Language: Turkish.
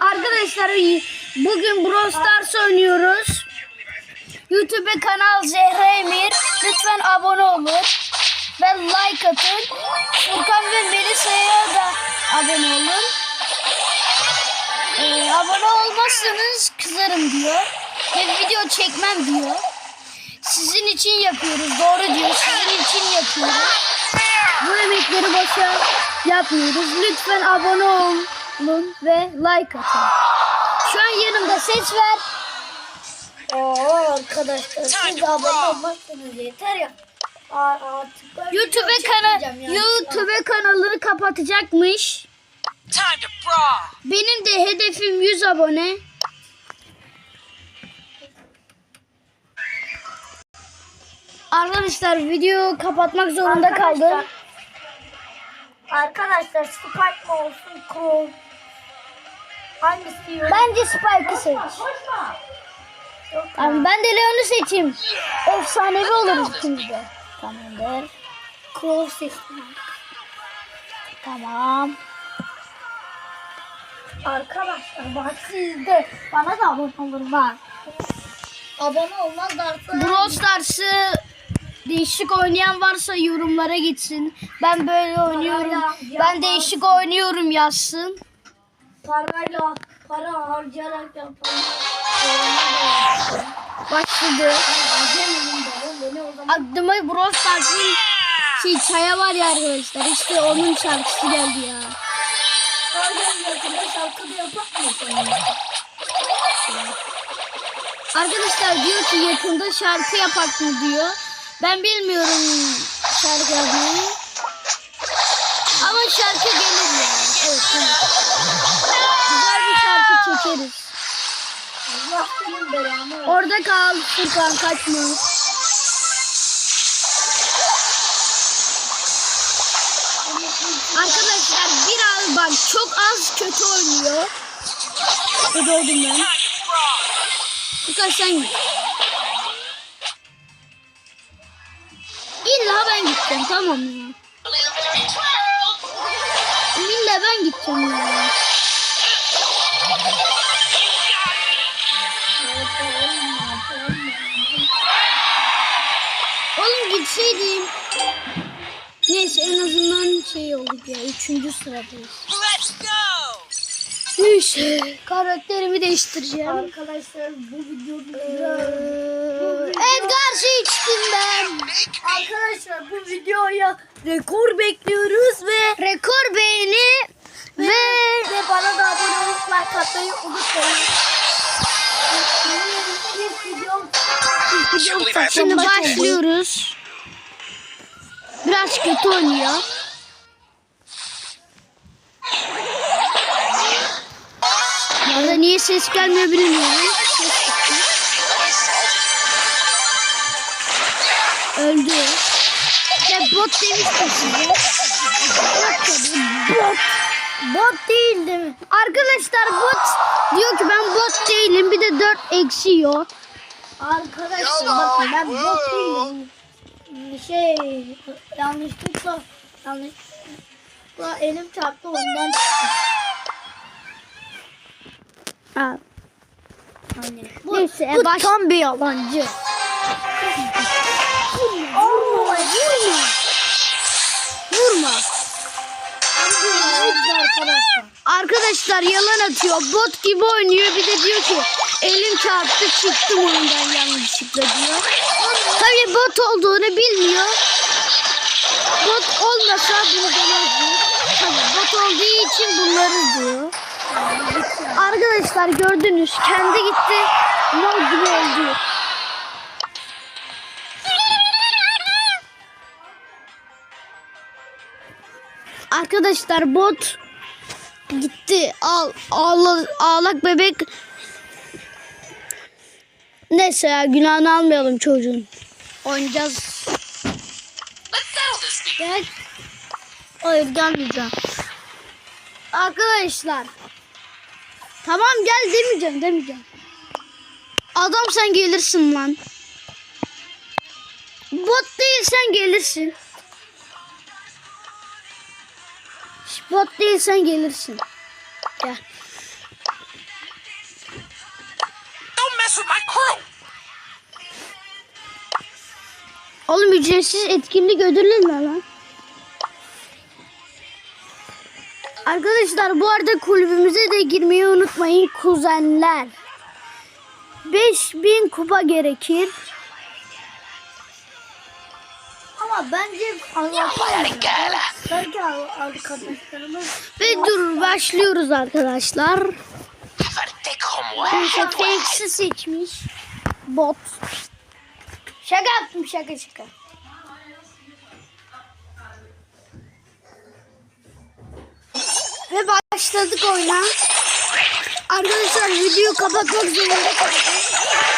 Arkadaşlar bugün Brawl Stars oynuyoruz. YouTube kanal Zehra Emir. Lütfen abone olun ve like atın. Furkan ve Melisa'ya da abone olun. Ee, abone olmazsanız kızarım diyor. Ve video çekmem diyor. Sizin için yapıyoruz. Doğru diyor. Sizin için yapıyoruz. Bu emekleri boşa yapmıyoruz. Lütfen abone olun ve like atın. Şu an yanımda ses ver. Oo arkadaşlar siz de abone olmazsanız yeter ya. YouTube video kana çekmeyeceğim ya. YouTube kanalını kapatacakmış. Time to brawl. Benim de hedefim 100 abone. Arkadaşlar video kapatmak zorunda Arkadaşlar- kaldım. Arkadaşlar Spike mı olsun Crow? Hangisi? Bence Spike'ı seç. Tamam, ben de Leon'u seçeyim. Efsanevi oluruz ikimiz de. Tamamdır. Crow seçtim. Tamam. Arkadaşlar bak siz de bana da abone olun bak. Abone olmazlarsa Brawl Stars'ı değişik oynayan varsa yorumlara gitsin. Ben böyle oynuyorum. Ben değişik oynuyorum yazsın. Parayla para harcayarak yapan Başladı. Aklıma Brawl Stars'ın şey çaya var ya arkadaşlar. İşte onun şarkısı geldi ya. Arkadaşlar diyor ki yakında şarkı yapak mı diyor. Ben bilmiyorum şarkı yapmayı. Şarkı çekeriz. Allah senin belanı versin. Orada kal Furkan kaçma. Arkadaşlar biraz bak çok az kötü oynuyor. Oldum ben. Furkan sen git. İlla ben gideceğim tamam ya. İlla ben gideceğim ya. Oğlum gitseydim. Neyse en azından şey olduk ya. Üçüncü sıradayız. Let's go. Neyse karakterimi değiştireceğim. Arkadaşlar bu videoda Ee, Edgar seçtim ben. Arkadaşlar bu videoya rekor bekliyoruz ve Rekor beğeni ve ve bana da abone olup like atmayı unutmayın. Şimdi başlıyoruz. Biraz kötü oynuyor. Ya da niye ses gelmiyor bilmiyorum. Ses gitti. Öldü. Ya bot demiştim size. Bot bot. Bot değil değil mi? Arkadaşlar bot diyor ki ben bot değilim. Bir de 4 eksiyor. Arkadaşlar bakın ben bot değilim. Şey yanlışlıkla yanlışlıkla elim çarptı ondan çıktı. Ha. Hani. Neyse bu baş... tam bir yalancı. Vurma, vurma. Vurma. arkadaşlar. Arkadaşlar yalan atıyor. Bot gibi oynuyor. Bir de diyor ki elim çarptı çıktım oyundan yanlışlıkla diyor. Tabii bot olduğunu bilmiyor. Bot olmasa bunu demezdi. Bot olduğu için bunları diyor. Arkadaşlar gördünüz kendi gitti. Mal gibi oldu. Arkadaşlar bot gitti. Al, ağla, ağlak bebek. Neyse ya günahını almayalım çocuğun. Oynayacağız. Gel. Hayır gelmeyeceğim. Arkadaşlar. Tamam gel demeyeceğim demeyeceğim. Adam sen gelirsin lan. Bot değilsen gelirsin. Spot değilsen gelirsin. Gel. Don't mess with my crew. Oğlum ücretsiz etkinlik ödülü ne lan? Arkadaşlar bu arada kulübümüze de girmeyi unutmayın kuzenler. 5000 kupa gerekir. Ama bence arkadaşlarımız Ve dur başlıyoruz arkadaşlar. Neyse Fakes'i seçmiş. Bot. şaka yaptım şaka şaka. Ve başladık oyuna. Arkadaşlar videoyu kapatmak zorunda kaldım.